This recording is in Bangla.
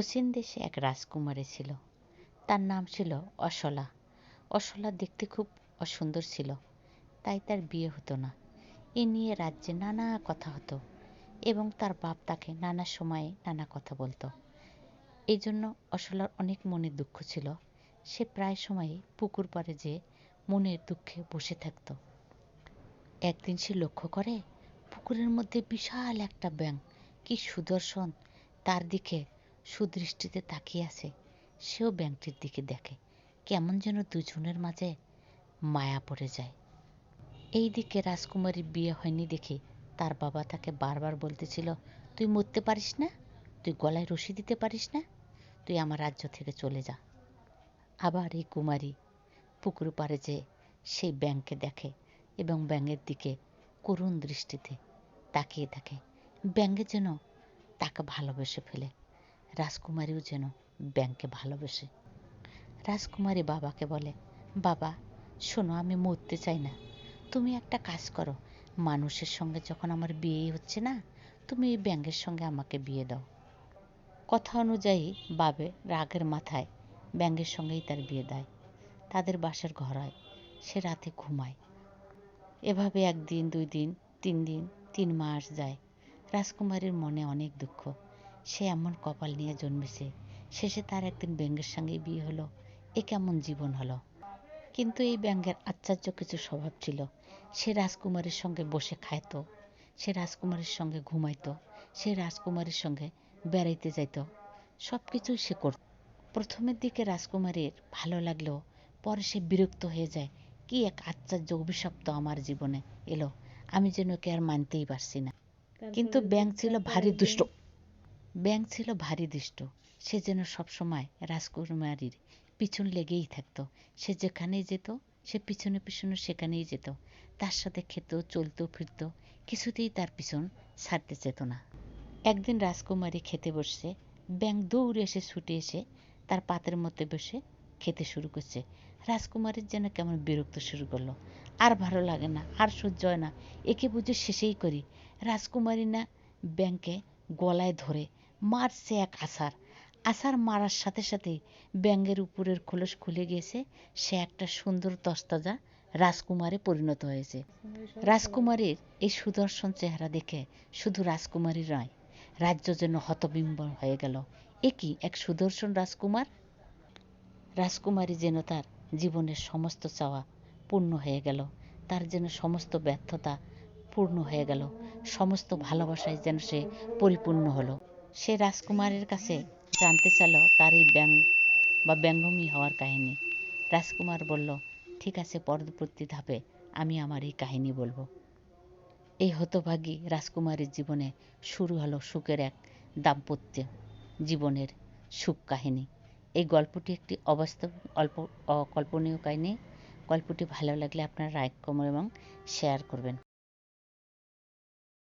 অচিন দেশে এক রাজকুমারী ছিল। তার নাম ছিল অসলা অসলা দেখতে খুব অসুন্দর ছিল, তাই তার বিয়ে হতো না। এ নিয়ে রাজ্যে নানা কথা হতো এবং তার বাপ তাকে নানা সময়ে নানা কথা বলতো। এই জন্য অসলার অনেক মনে দুঃখ ছিল। সে প্রায় সময়ই পুকুর পাড়ে যেয়ে মনের দুঃখে বসে থাকত। একদিন সে লক্ষ্য করে পুকুরের মধ্যে বিশাল একটা ব্যাঙ। কি সুদর্শন! তার দিকে সুদৃষ্টিতে তাকিয়ে আছে, সেও ব্যাংকটির দিকে দেখে, কেমন যেন দুজনের মাঝে মায়া পড়ে যায়। এই দিকে রাজকুমারীর বিয়ে হয়নি দেখে তার বাবা তাকে বারবার বলতেছিল, তুই মরতে পারিস না? তুই গলায় রশি দিতে পারিস না? তুই আমার রাজ্য থেকে চলে যা। আবার এই কুমারী পুকুর পাড়ে যেয়ে সেই ব্যাংকে দেখে এবং ব্যাঙের দিকে করুণ দৃষ্টিতে তাকিয়ে থাকে, ব্যাঙে যেন তাকে ভালোবেসে ফেলে। রাজকুমারীও যেন ব্যাংকে ভালোবেসে। রাজকুমারী বাবাকে বলে, বাবা, শোনো, আমি মরতে চাই না। তুমি একটা কাজ করো, মানুষের সঙ্গে যখন আমার বিয়েই হচ্ছে না, তুমি এই ব্যাঙের সঙ্গে আমাকে বিয়ে দাও। কথা অনুযায়ী বাবে রাগের মাথায় ব্যাঙের সঙ্গেই তার বিয়ে দেয়। তাদের বাসার ঘর হয়, সে রাতে ঘুমায়। এভাবে একদিন, দুই দিন, তিন দিন, তিন মাস যায়। রাজকুমারীর মনে অনেক দুঃখ। সে এমন কপাল নিয়ে জন্মেছে। শেষে তার একদিন ব্যাঙের সঙ্গে বিয়ে হলো। এ কেমন জীবন হলো? কিন্তু এই ব্যাঙের আশ্চর্য কিছু স্বভাব ছিল। সে রাজকুমারীর সঙ্গে বসে খাইতো সে রাজকুমারীর সঙ্গে ঘুমাইতো সে রাজকুমারীর সঙ্গে বেড়াইতে যাইত। সব কিছুই সে করত প্রথমের দিকে রাজকুমারীর ভালো লাগলেও পরে সে বিরক্ত হয়ে যায়। কি এক আশ্চর্য অভিশপ্ত আমার জীবনে এলো। আমি যেন কে আর মানতেই পারছি না। কিন্তু ব্যাংক ছিল ভারী দুষ্ট ব্যাংক ছিল ভারী দুষ্ট। সে যেন সবসময় রাজকুমারীর পিছন লেগেই থাকতো। সে যেখানেই যেত, সে পিছনে পিছনে সেখানেই যেত। তার সাথে খেত, চলতো, ফিরতো, কিছুতেই তার পিছন ছাড়তে যেত না। একদিন রাজকুমারী খেতে বসছে। ব্যাং দৌড়ে এসে ছুটে এসে তার পাতের মধ্যে বসে খেতে শুরু করছে। রাজকুমারীর যেন কেমন বিরক্ত শুরু করল। আর ভালো লাগে না, আর সহ্য হয় না। একে বুঝে শেষেই করি, রাজকুমারী না ব্যাংকে গলায় ধরে মারছে এক আসার আসার মারার সাথে সাথে ব্যাঙের উপরের খোলস খুলে গিয়েছে সে একটা সুন্দর তস্তাজা রাজকুমারে পরিণত হয়েছে। রাজকুমারীর এই সুদর্শন চেহারা দেখে শুধু রাজকুমারী নয়, রাজ্য যেন হতবিম্ব হয়ে গেল। এ কি এক সুদর্শন রাজকুমার? রাজকুমারী যেন তার জীবনের সমস্ত চাওয়া পূর্ণ হয়ে গেল। তার যেন সমস্ত ব্যর্থতা পূর্ণ হয়ে গেল। সমস্ত ভালোবাসায় যেন সে পরিপূর্ণ হলো। সে রাজকুমারের কাছে জানতে চাইল তার এই ব্যঙ্গ বা ব্যঙ্গমী হওয়ার কাহিনী। রাজকুমার বলল, ঠিক আছে, পরবর্তী ধাপে আমি আমার এই কাহিনী বলব। এই হতভাগী রাজকুমারীর জীবনে শুরু হলো সুখের এক দাম্পত্য জীবনের সুখ কাহিনী। এই গল্পটি একটি অবাস্তব অল্প, অকল্পনীয় কাহিনী। গল্পটি ভালো লাগলে আপনারা লাইক, কমেন্ট এবং শেয়ার করবেন।